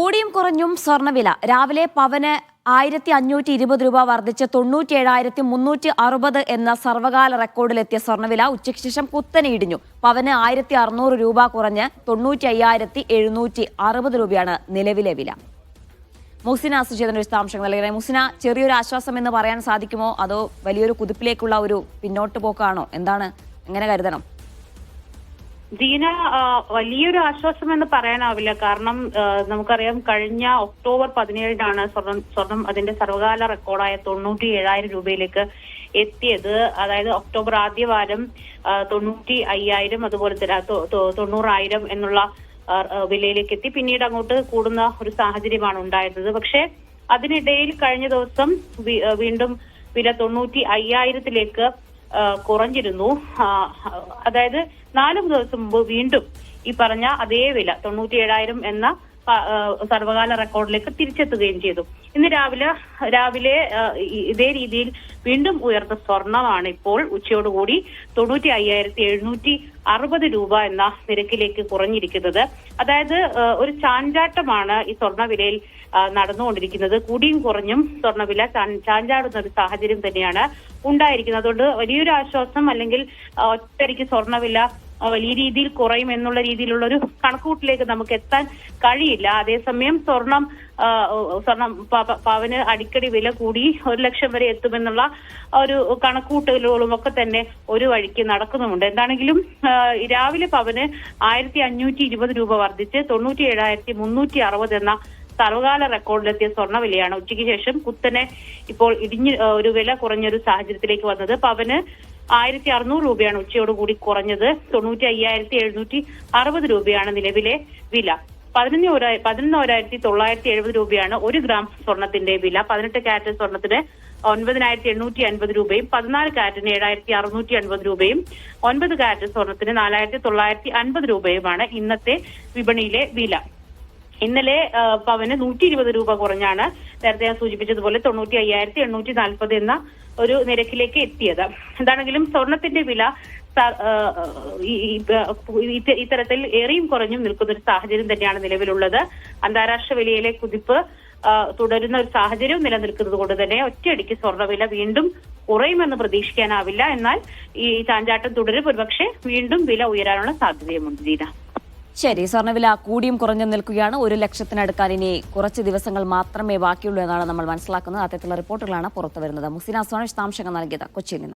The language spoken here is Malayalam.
കൂടിയും കുറഞ്ഞും സ്വർണവില രാവിലെ പവന് ആയിരത്തി അഞ്ഞൂറ്റി ഇരുപത് രൂപ വർദ്ധിച്ച് തൊണ്ണൂറ്റി ഏഴായിരത്തി മുന്നൂറ്റി അറുപത് എന്ന സർവകാല റെക്കോർഡിലെത്തിയ സ്വർണവില ഉച്ചയ്ക്ക് ശേഷം കുത്തനെ ഇടിഞ്ഞു. പവന് ആയിരത്തി അറുന്നൂറ് രൂപ കുറഞ്ഞ് തൊണ്ണൂറ്റി അയ്യായിരത്തി എഴുന്നൂറ്റി അറുപത് രൂപയാണ് നിലവിലെ വില. മുസിന സുചേതന വിശദാംശങ്ങൾ നൽകുന്നത് മുസിന ചെറിയൊരു ആശ്വാസം എന്ന് പറയാൻ സാധിക്കുമോ? അതോ വലിയൊരു കുതിപ്പിലേക്കുള്ള ഒരു പിന്നോട്ട് പോക്കാണോ എന്താണ്? എങ്ങനെ കരുതണം? ദീന വലിയൊരു ആശ്വാസം എന്ന് പറയാനാവില്ല. കാരണം നമുക്കറിയാം കഴിഞ്ഞ ഒക്ടോബർ പതിനേഴിനാണ് സ്വർണം സ്വർണം അതിന്റെ സർവകാല റെക്കോർഡായ തൊണ്ണൂറ്റി ഏഴായിരം രൂപയിലേക്ക് എത്തിയത്. അതായത് ഒക്ടോബർ ആദ്യവാരം തൊണ്ണൂറ്റി അയ്യായിരം അതുപോലെ തന്നെ തൊണ്ണൂറായിരം എന്നുള്ള വിലയിലേക്ക് എത്തി. പിന്നീട് അങ്ങോട്ട് കൂടുന്ന ഒരു സാഹചര്യമാണ് ഉണ്ടായിരുന്നത്. പക്ഷേ അതിനിടയിൽ കഴിഞ്ഞ ദിവസം വീണ്ടും വില തൊണ്ണൂറ്റി അയ്യായിരത്തിലേക്ക് കുറഞ്ഞിരുന്നു. അതായത് നാല് ദിവസം മുമ്പ് വീണ്ടും ഈ പറഞ്ഞ അതേ വില തൊണ്ണൂറ്റി ഏഴായിരം എന്ന സർവകാല റെക്കോർഡിലേക്ക് തിരിച്ചെത്തുകയും ചെയ്തു. ഇന്ന് രാവിലെ രാവിലെ ഇതേ രീതിയിൽ വീണ്ടും ഉയർന്ന സ്വർണമാണ് ഇപ്പോൾ ഉച്ചയോടുകൂടി തൊണ്ണൂറ്റി അയ്യായിരത്തി എഴുന്നൂറ്റി അറുപത് രൂപ എന്ന നിരക്കിലേക്ക് കുറഞ്ഞിരിക്കുന്നത്. അതായത് ഒരു ചാഞ്ചാട്ടമാണ് ഈ സ്വർണ വിലയിൽ നടന്നുകൊണ്ടിരിക്കുന്നത്. കൂടിയും കുറഞ്ഞും സ്വർണവില ചാഞ്ചാടുന്ന ഒരു സാഹചര്യം തന്നെയാണ് ഉണ്ടായിരിക്കുന്നത്. അതുകൊണ്ട് വലിയൊരു ആശ്വാസം അല്ലെങ്കിൽ ഒറ്റയ്ക്ക് സ്വർണവില വലിയ രീതിയിൽ കുറയും എന്നുള്ള രീതിയിലുള്ള ഒരു കണക്കൂട്ടിലേക്ക് നമുക്ക് എത്താൻ കഴിയില്ല. അതേസമയം സ്വർണം സ്വർണം പവന് അടിക്കടി വില കൂടി ഒരു ലക്ഷം വരെ എത്തുമെന്നുള്ള ഒരു കണക്കൂട്ടലുകളും ഒക്കെ തന്നെ ഒരു വഴിക്ക് നടക്കുന്നുമുണ്ട്. എന്താണെങ്കിലും രാവിലെ പവന് ആയിരത്തി അഞ്ഞൂറ്റി ഇരുപത് രൂപ വർദ്ധിച്ച് തൊണ്ണൂറ്റി ഏഴായിരത്തി മുന്നൂറ്റി അറുപത് എന്ന സർവകാല റെക്കോർഡിലെത്തിയ സ്വർണവിലയാണ് ഉച്ചയ്ക്ക് ശേഷം കുത്തനെ ഇപ്പോൾ ഇടിഞ്ഞ് ഒരു വില കുറഞ്ഞൊരു സാഹചര്യത്തിലേക്ക് വന്നത്. പവന് ആയിരത്തി അറുന്നൂറ് രൂപയാണ് ഉച്ചയോടുകൂടി കുറഞ്ഞത്. തൊണ്ണൂറ്റി അയ്യായിരത്തി എഴുന്നൂറ്റി അറുപത് രൂപയാണ് നിലവിലെ വില. പതിനൊന്ന് പതിനൊന്നോരായിരത്തി തൊള്ളായിരത്തി എഴുപത് രൂപയാണ് ഒരു ഗ്രാം സ്വർണത്തിന്റെ വില. പതിനെട്ട് കാറ്റ് സ്വർണത്തിന് ഒൻപതിനായിരത്തി എണ്ണൂറ്റി അൻപത് രൂപയും പതിനാല് കാരറ്റിന് ഏഴായിരത്തി അറുന്നൂറ്റി അൻപത് രൂപയും ഒൻപത് കാറ്റ് സ്വർണത്തിന് നാലായിരത്തി തൊള്ളായിരത്തി അൻപത് രൂപയുമാണ് ഇന്നത്തെ വിപണിയിലെ വില. ഇന്നലെ പവന് നൂറ്റി ഇരുപത് രൂപ കുറഞ്ഞാണ് നേരത്തെ ഞാൻ സൂചിപ്പിച്ചതുപോലെ തൊണ്ണൂറ്റി അയ്യായിരത്തി എണ്ണൂറ്റി നാൽപ്പത് എന്ന ഒരു നിരക്കിലേക്ക് എത്തിയത്. എന്താണെങ്കിലും സ്വർണത്തിന്റെ വില ഇത്തരത്തിൽ ഏറിയും കുറഞ്ഞും നിൽക്കുന്ന ഒരു സാഹചര്യം തന്നെയാണ് നിലവിലുള്ളത്. അന്താരാഷ്ട്ര വിലയിലെ കുതിപ്പ് തുടരുന്ന ഒരു സാഹചര്യവും നിലനിൽക്കുന്നത് കൊണ്ട് തന്നെ ഒറ്റയടിക്ക് സ്വർണവില വീണ്ടും കുറയുമെന്ന് പ്രതീക്ഷിക്കാനാവില്ല. എന്നാൽ ഈ ചാഞ്ചാട്ടം തുടരും. ഒരുപക്ഷെ വീണ്ടും വില ഉയരാനുള്ള സാധ്യതയുമുണ്ട് ജീന. ശരി സ്വർണവില കൂടിയും കുറഞ്ഞും നിൽക്കുകയാണ്. ഒരു ലക്ഷത്തിനടുക്കാൻ ഇനി കുറച്ച് ദിവസങ്ങൾ മാത്രമേ ബാക്കിയുള്ളൂ എന്നാണ് നമ്മൾ മനസ്സിലാക്കുന്നത്. അത്തരത്തിലുള്ള റിപ്പോർട്ടുകളാണ് പുറത്തു വരുന്നത് മുസിന സ്വാമി വിശദാംശങ്ങൾ നൽകിയത് കൊച്ചിയിൽ നിന്ന്.